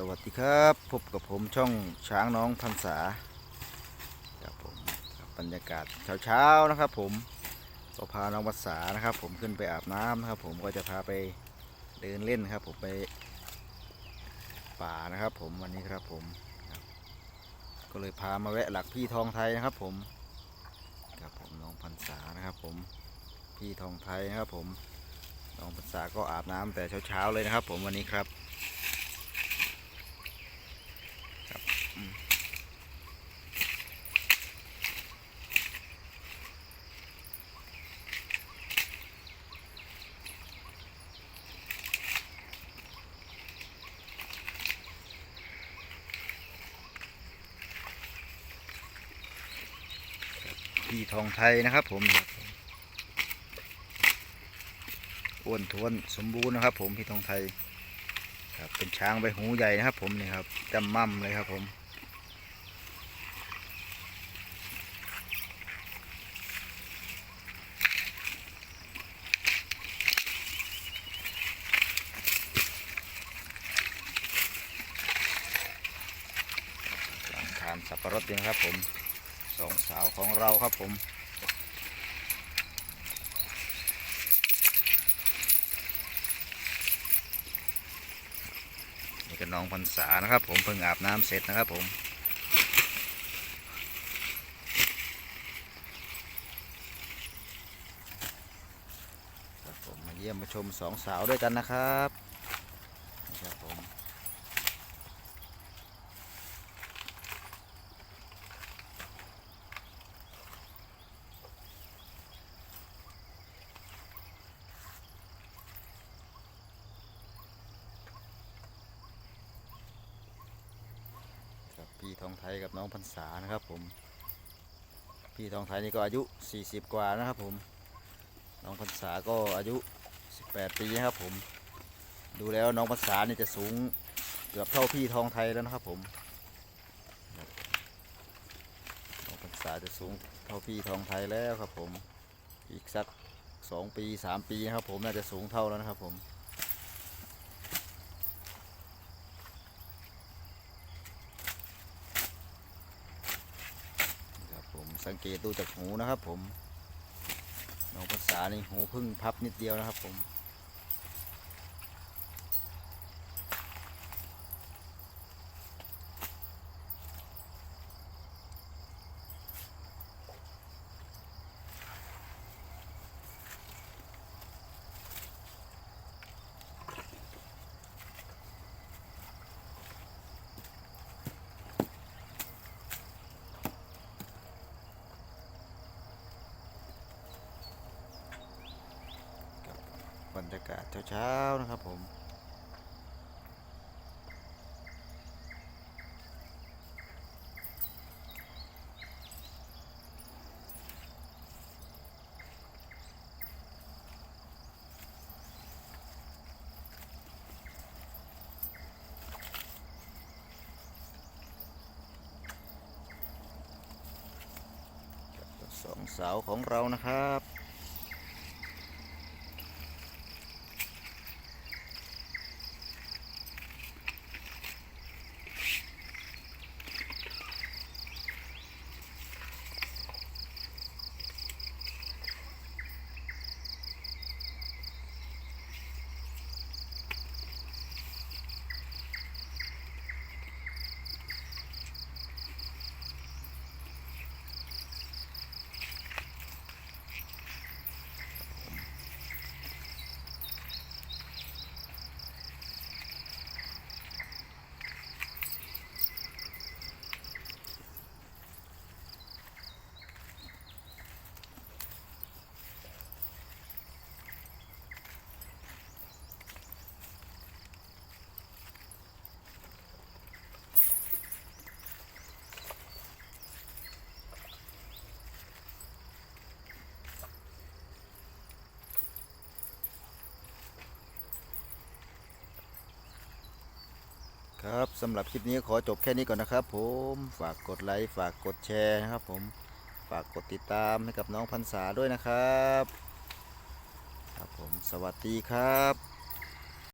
สวัสดีครับ พบกับผมช่องช้างน้องพันษาครับผมกับบรรยากาศเช้าๆนะครับ ผมก็พาน้องพันษานะครับ ผมขึ้นไปอาบน้ำนะครับ ผมก็จะพาไปเดินเล่นครับ ผมไปป่านะครับ ผมวันนี้ครับผมบก็เลยพามาแวะหลักพี่ทองไทยนะครับ ผมครับผมน้องพันษานะครับ ผมพี่ทองไทยนะครับ ผมน้องพันษาก็อาบน้ำแต่เช้าๆเลยนะครับ ผมวันนี้ครับ พี่ทองไทยนะครับ ผมอ้วนท้วนสมบูรณ์นะครับ ผมพี่ทองไทยครับเป็นช้างใบหูใหญ่นะครับ ผมนี่ครับจำมั่มเลยครับ ผมกำลังทานสับปะรดนะครับผม สองสาวของเราครับผม นี่ก็น้องพรรษานะครับผมเพิ่งอาบน้ำเสร็จนะครับผมครับผมมาเยี่ยมมาชมสองสาวด้วยกันนะครับนี่ครับผม ครับ พี่ทองไทยกับน้องพรรษานะครับผม พี่ทองไทยนี่ก็อายุ 40 กว่านะครับผม น้องพรรษาก็อายุ 18 ปีนะครับผม ดูแล้วน้องพรรษานี่จะสูงเกือบเท่าพี่ทองไทยแล้วนะครับผมน้องพรรษาจะสูงเท่าพี่ทองไทยแล้วครับผม อีกสักสองปีสามปีนะครับผมน่าจะสูงเท่าแล้วนะครับผม ครับผม สังเกตดูจากหูนะครับผมน้องภาษานี่หูพึ่งพับนิดเดียวนะครับผม บรรยากาศเช้าๆนะครับผมสองสาวของเรานะครับ ครับสำหรับคลิปนี้ขอจบแค่นี้ก่อนนะครับ ผมฝากกดไลค์ฝากกดแชร์นะครับ ผมฝากกดติดตามให้กับน้องพันษาด้วยนะครับ ครับผมสวัสดีครับ